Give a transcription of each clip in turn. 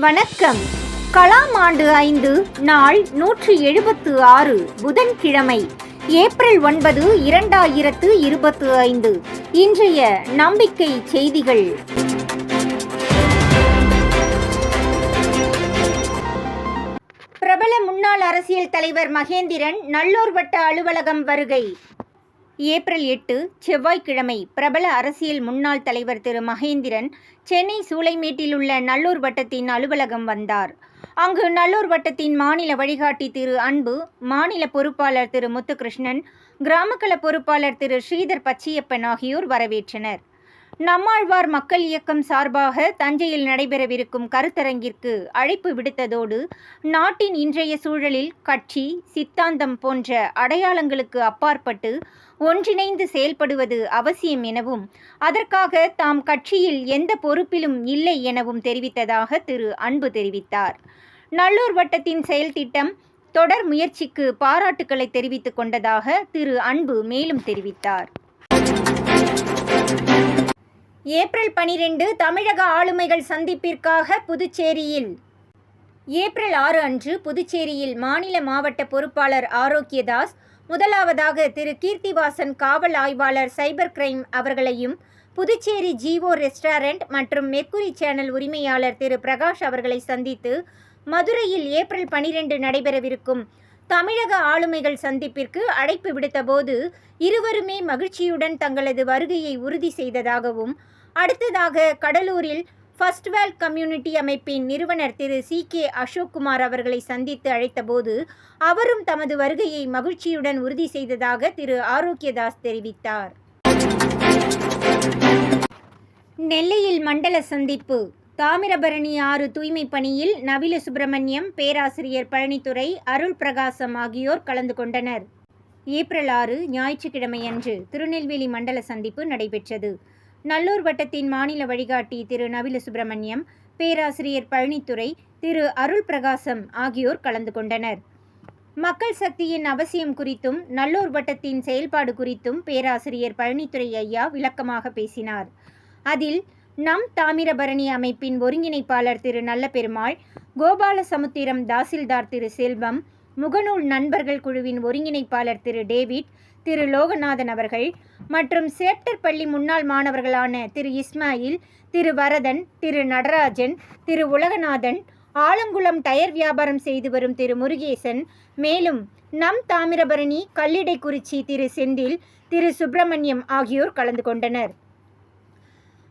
வணக்கம். கலாம் ஆண்டு ஐந்து நாள் நூற்றி எழுபத்து ஆறு புதன்கிழமை ஏப்ரல் ஒன்பது இரண்டாயிரத்து இருபத்து ஐந்து. இன்றைய நம்பிக்கை செய்திகள். பிரபல முன்னாள் அரசியல் தலைவர் மகேந்திரன் நல்லூர் வட்ட அலுவலகம் வருகை. ஏப்ரல் எட்டு செவ்வாய்க்கிழமை பிரபல அரசியல் முன்னாள் தலைவர் திரு மகேந்திரன் சென்னை சூளைமேட்டில் உள்ள நல்லூர் வட்டத்தின் அலுவலகம் வந்தார். அங்கு நல்லூர் வட்டத்தின் மாநில வழிகாட்டி திரு அன்பு மாநில பொறுப்பாளர் திரு முத்துகிருஷ்ணன் கிராமக்கல பொறுப்பாளர் திரு ஸ்ரீதர் பச்சியப்பன் ஆகியோர் வரவேற்றனர். நம்மாழ்வார் மக்கள் இயக்கம் சார்பாக தஞ்சையில் நடைபெறவிருக்கும் கருத்தரங்கிற்கு அழைப்பு விடுத்ததோடு நாட்டின் இன்றைய சூழலில் கட்சி சித்தாந்தம் போன்ற அடையாளங்களுக்கு அப்பாற்பட்டு ஒன்றிணைந்து செயல்படுவது அவசியம் எனவும் அதற்காக தாம் கட்சியில் எந்த பொறுப்பிலும் இல்லை எனவும் தெரிவித்ததாக திரு. அன்பு தெரிவித்தார். நல்லூர் வட்டத்தின் செயல் திட்டம் தொடர் முயற்சிக்கு பாராட்டுக்களை தெரிவித்துக் கொண்டதாக திரு. அன்பு மேலும் தெரிவித்தார். ஏப்ரல் பனிரெண்டு தமிழக ஆளுமைகள் சந்திப்பிற்காக புதுச்சேரியில் ஏப்ரல் ஆறு அன்று புதுச்சேரியில் மாநில மாவட்ட பொறுப்பாளர் ஆரோக்கியதாஸ் முதலாவதாக திரு கீர்த்திவாசன் காவல் ஆய்வாளர் சைபர் கிரைம் அவர்களையும் புதுச்சேரி ஜிஓ ரெஸ்டாரண்ட் மற்றும் மெக்குரி சேனல் உரிமையாளர் திரு பிரகாஷ் அவர்களை சந்தித்து மதுரையில் ஏப்ரல் பனிரெண்டு நடைபெறவிருக்கும் தமிழக ஆளுமைகள் சந்திப்பிற்கு அழைப்பு விடுத்தபோது இருவருமே மகிழ்ச்சியுடன் தங்களது வருகையை உறுதி செய்ததாகவும் அடுத்ததாக கடலூரில் ஃபர்ஸ்ட் வேல் கம்யூனிட்டி அமைப்பின் நிறுவனர் திரு சி கே அசோக்குமார் அவர்களை சந்தித்து அழைத்தபோது அவரும் தமது வருகையை மகிழ்ச்சியுடன் உறுதி செய்ததாக திரு ஆரோக்கியதாஸ் தெரிவித்தார். நெல்லையில் மண்டல சந்திப்பு. தாமிரபரணி ஆறு தூய்மை பணியில் நவில சுப்பிரமணியம் பேராசிரியர் பழனித்துறை அருள் பிரகாசம் ஆகியோர் கலந்து கொண்டனர். ஏப்ரல் ஆறு ஞாயிற்றுக்கிழமையன்று திருநெல்வேலி மண்டல சந்திப்பு நடைபெற்றது. நல்லூர் வட்டத்தின் மாநில வழிகாட்டி திரு நவில சுப்பிரமணியம் பேராசிரியர் பழனித்துறை திரு அருள் பிரகாசம் ஆகியோர் கலந்து கொண்டனர். மக்கள் சக்தியின் அவசியம் குறித்தும் நல்லூர் வட்டத்தின் செயல்பாடு குறித்தும் பேராசிரியர் பழனித்துறை ஐயா விளக்கமாக பேசினார். அதில் நம் தாமிரபரணி அமைப்பின் ஒருங்கிணைப்பாளர் திரு நல்லபெருமாள் கோபாலசமுத்திரம் தாசில்தார் திரு செல்வம் முகநூல் நண்பர்கள் குழுவின் ஒருங்கிணைப்பாளர் திரு டேவிட் திரு லோகநாதன் அவர்கள் மற்றும் சேப்டர் பள்ளி முன்னாள் மாணவர்களான திரு இஸ்மாயில் திரு வரதன் திரு நடராஜன் திரு உலகநாதன் ஆலங்குளம் டயர் வியாபாரம் செய்து வரும் திரு முருகேசன் மேலும் நம் தாமிரபரணி கல்லிடைக்குறிச்சி திரு செந்தில் திரு சுப்பிரமணியம் ஆகியோர் கலந்து கொண்டனர்.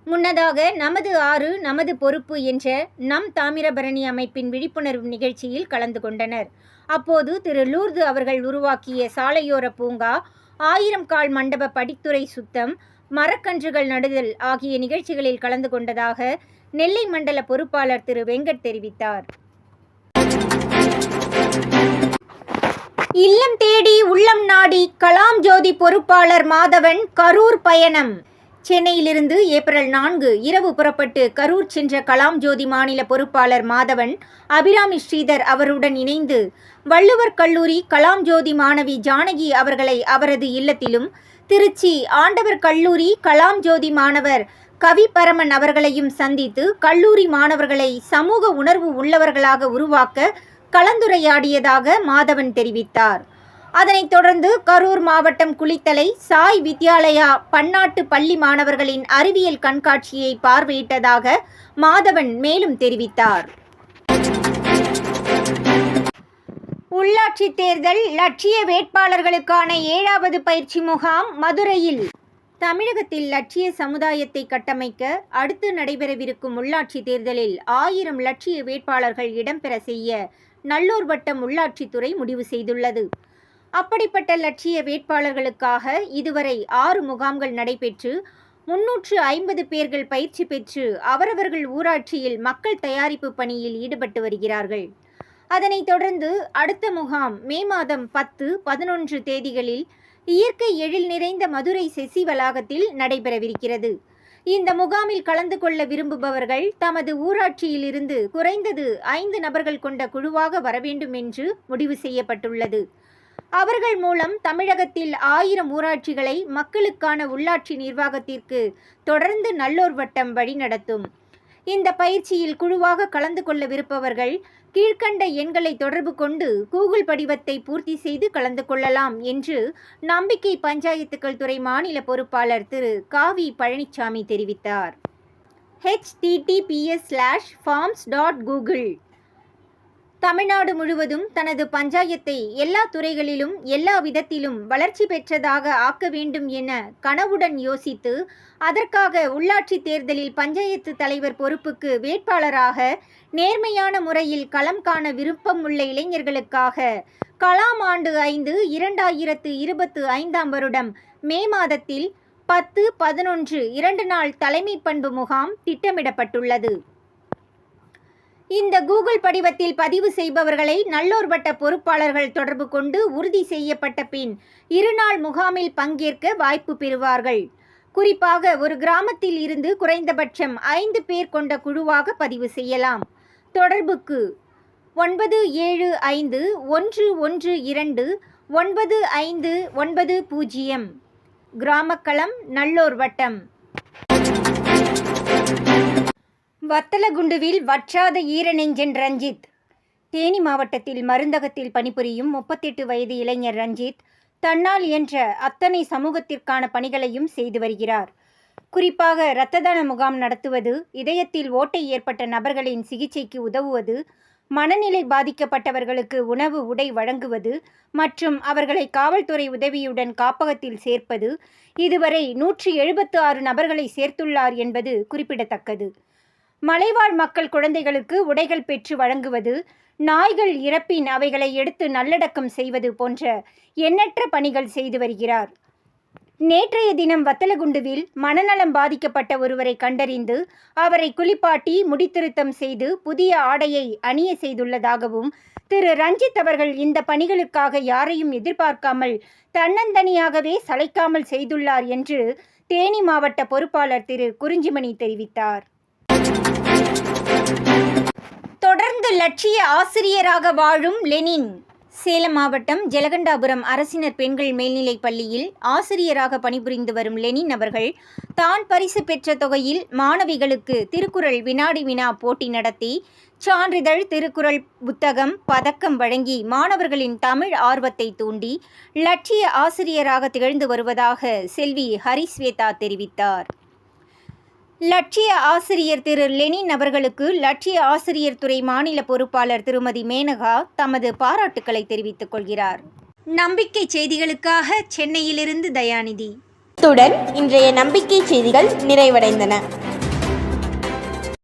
முன்னதாக நமது ஆறு நமது பொறுப்பு என்ற நம் தாமிரபரணி அமைப்பின் விழிப்புணர்வு நிகழ்ச்சியில் கலந்து கொண்டனர். அப்போது திரு லூர்து அவர்கள் உருவாக்கிய சாலையோர பூங்கா ஆயிரம் கால் மண்டப படித்துறை சுத்தம் மரக்கன்றுகள் நடுதல் ஆகிய நிகழ்ச்சிகளில் கலந்து கொண்டதாக நெல்லை மண்டல பொறுப்பாளர் திரு வெங்கட் தெரிவித்தார். இல்லம் தேடி உள்ளம் நாடி கலாம் ஜோதி பொறுப்பாளர் மாதவன் கரூர் பயணம். சென்னையிலிருந்து ஏப்ரல் நான்கு இரவு புறப்பட்டு கரூர் சென்ற கலாம் ஜோதி மாநில பொறுப்பாளர் மாதவன் அபிராமி ஸ்ரீதர் அவருடன் இணைந்து வள்ளுவர் கல்லூரி கலாம் ஜோதி மாணவி ஜானகி அவர்களை அவரது இல்லத்திலும் திருச்சி ஆண்டவர் கல்லூரி கலாம் ஜோதி மாணவர் கவி பரமன் அவர்களையும் சந்தித்து கல்லூரி மாணவர்களை சமூக உணர்வு உள்ளவர்களாக உருவாக்க கலந்துரையாடியதாக மாதவன் தெரிவித்தார். அதனைத் தொடர்ந்து கரூர் மாவட்டம் குளித்தலை சாய் வித்யாலயா பன்னாட்டு பள்ளி மாணவர்களின் அறிவியல் கண்காட்சியை பார்வையிட்டதாக மாதவன் மேலும் தெரிவித்தார். உள்ளாட்சி தேர்தல் லட்சிய வேட்பாளர்களுக்கான ஏழாவது பயிற்சி முகாம் மதுரையில். தமிழகத்தில் லட்சிய சமுதாயத்தை கட்டமைக்க அடுத்து நடைபெறவிருக்கும் உள்ளாட்சி தேர்தலில் ஆயிரம் லட்சிய வேட்பாளர்கள் இடம்பெற செய்ய நல்லூர் வட்டம் உள்ளாட்சித்துறை முடிவு செய்துள்ளது. அப்படிப்பட்ட லட்சிய வேட்பாளர்களுக்காக இதுவரை ஆறு முகாம்கள் நடைபெற்று முன்னூற்று ஐம்பது பேர்கள் பயிற்சி பெற்று அவரவர்கள் ஊராட்சியில் மக்கள் தயாரிப்பு பணியில் ஈடுபட்டு வருகிறார்கள். அதனைத் தொடர்ந்து அடுத்த முகாம் மே மாதம் பத்து பதினொன்று தேதிகளில் இயற்கை எழில் நிறைந்த மதுரை செசி வளாகத்தில் நடைபெறவிருக்கிறது. இந்த முகாமில் கலந்து கொள்ள விரும்புபவர்கள் தமது ஊராட்சியிலிருந்து குறைந்தது ஐந்து நபர்கள் கொண்ட குழுவாக வரவேண்டும் என்று முடிவு செய்யப்பட்டுள்ளது. அவர்கள் மூலம் தமிழகத்தில் ஆயிரம் ஊராட்சிகளை மக்களுக்கான உள்ளாட்சி நிர்வாகத்திற்கு தொடர்ந்து நல்லோர் வட்டம் வழிநடத்தும் இந்த பயிற்சியில் குழுவாக கலந்து கொள்ளவிருப்பவர்கள் கீழ்க்கண்ட எண்களை தொடர்பு கொண்டு கூகுள் படிவத்தை பூர்த்தி செய்து கலந்து கொள்ளலாம் என்று நம்பிக்கை பஞ்சாயத்துக்கள் துறை மாநில பொறுப்பாளர் திரு காவி பழனிசாமி தெரிவித்தார். HTTPS slash forms dot Google Tamil Nadu முழுவதும் தனது பஞ்சாயத்தை எல்லா துறைகளிலும் எல்லா விதத்திலும் வளர்ச்சி பெற்றதாக ஆக்க வேண்டும் என கனவுடன் யோசித்து அதற்காக உள்ளாட்சி தேர்தலில் பஞ்சாயத்து தலைவர் பொறுப்புக்கு வேட்பாளராக நேர்மையான முறையில் களம் காண விருப்பம் உள்ள இளைஞர்களுக்காக கலாம் ஆண்டு ஐந்து இரண்டாயிரத்து இருபத்து ஐந்தாம் வருடம் மே மாதத்தில் பத்து பதினொன்று இரண்டு நாள் தலைமை பண்பு முகாம் திட்டமிடப்பட்டுள்ளது. இந்த கூகுள் படிவத்தில் பதிவு செய்பவர்களை நல்லோர் வட்ட பொறுப்பாளர்கள் தொடர்பு கொண்டு உறுதி செய்யப்பட்ட பின் இருநாள் முகாமில் பங்கேற்க வாய்ப்பு பெறுவார்கள். குறிப்பாக ஒரு கிராமத்தில் இருந்து குறைந்தபட்சம் ஐந்து பேர் கொண்ட குழுவாக பதிவு செய்யலாம். தொடர்புக்கு ஒன்பது ஏழு ஐந்து ஒன்று ஒன்று இரண்டு ஒன்பது ஐந்து ஒன்பது பூஜ்ஜியம். கிராமக்களம் நல்லோர் வட்டம். வத்தலகுண்டுவில் வற்றாத ஈரநெஞ்சன் ரஞ்சித். தேனி மாவட்டத்தில் மருந்தகத்தில் பணிபுரியும் முப்பத்தெட்டு வயது இளைஞர் ரஞ்சித் தன்னால் என்ற அத்தனை சமூகத்திற்கான பணிகளையும் செய்து வருகிறார். குறிப்பாக இரத்த தான முகாம் நடத்துவது இதயத்தில் ஓட்டை ஏற்பட்ட நபர்களின் சிகிச்சைக்கு உதவுவது மனநிலை பாதிக்கப்பட்டவர்களுக்கு உணவு உடை வழங்குவது மற்றும் அவர்களை காவல்துறை உதவியுடன் காப்பகத்தில் சேர்ப்பது இதுவரை நூற்றி எழுபத்து ஆறு நபர்களை சேர்த்துள்ளார் என்பது குறிப்பிடத்தக்கது. மலைவாழ் மக்கள் குழந்தைகளுக்கு உடைகள் பெற்று வழங்குவது நாய்கள் இறப்பின் அவைகளை எடுத்து நல்லடக்கம் செய்வது போன்ற எண்ணற்ற பணிகள் செய்து வருகிறார். நேற்றைய தினம் வத்தலகுண்டுவில் மனநலம் பாதிக்கப்பட்ட ஒருவரை கண்டறிந்து அவரை குளிப்பாட்டி முடித்திருத்தம் செய்து புதிய ஆடையை அணிய செய்துள்ளதாகவும் திரு. ரஞ்சித் அவர்கள் இந்த பணிகளுக்காக யாரையும் எதிர்பார்க்காமல் தன்னந்தனியாகவே சளைக்காமல் செய்துள்ளார் என்று தேனி மாவட்ட பொறுப்பாளர் திரு. குறிஞ்சிமணி தெரிவித்தார். லட்சிய ஆசிரியராக வாழும் லெனின். சேலம் மாவட்டம் ஜெலகண்டாபுரம் அரசினர் பெண்கள் மேல்நிலைப் பள்ளியில் ஆசிரியராக பணிபுரிந்து வரும் லெனின் அவர்கள் தான் பரிசு பெற்ற தொகையில் மாணவிகளுக்கு திருக்குறள் வினாடி வினா போட்டி நடத்தி சான்றிதழ் திருக்குறள் புத்தகம் பதக்கம் வழங்கி மாணவர்களின் தமிழ் ஆர்வத்தை தூண்டி லட்சிய ஆசிரியராக திகழ்ந்து வருவதாக செல்வி ஹரிஸ்வேதா தெரிவித்தார். லட்சிய ஆசிரியர் திரு லெனின் அவர்களுக்கு லட்சிய ஆசிரியர் துறை மாநில பொறுப்பாளர் திருமதி மேனகா தமது பாராட்டுக்களை தெரிவித்துக் கொள்கிறார். நம்பிக்கை செய்திகளுக்காக சென்னையிலிருந்து தயாநிதி. இத்துடன் இன்றைய நம்பிக்கை செய்திகள் நிறைவடைந்தன.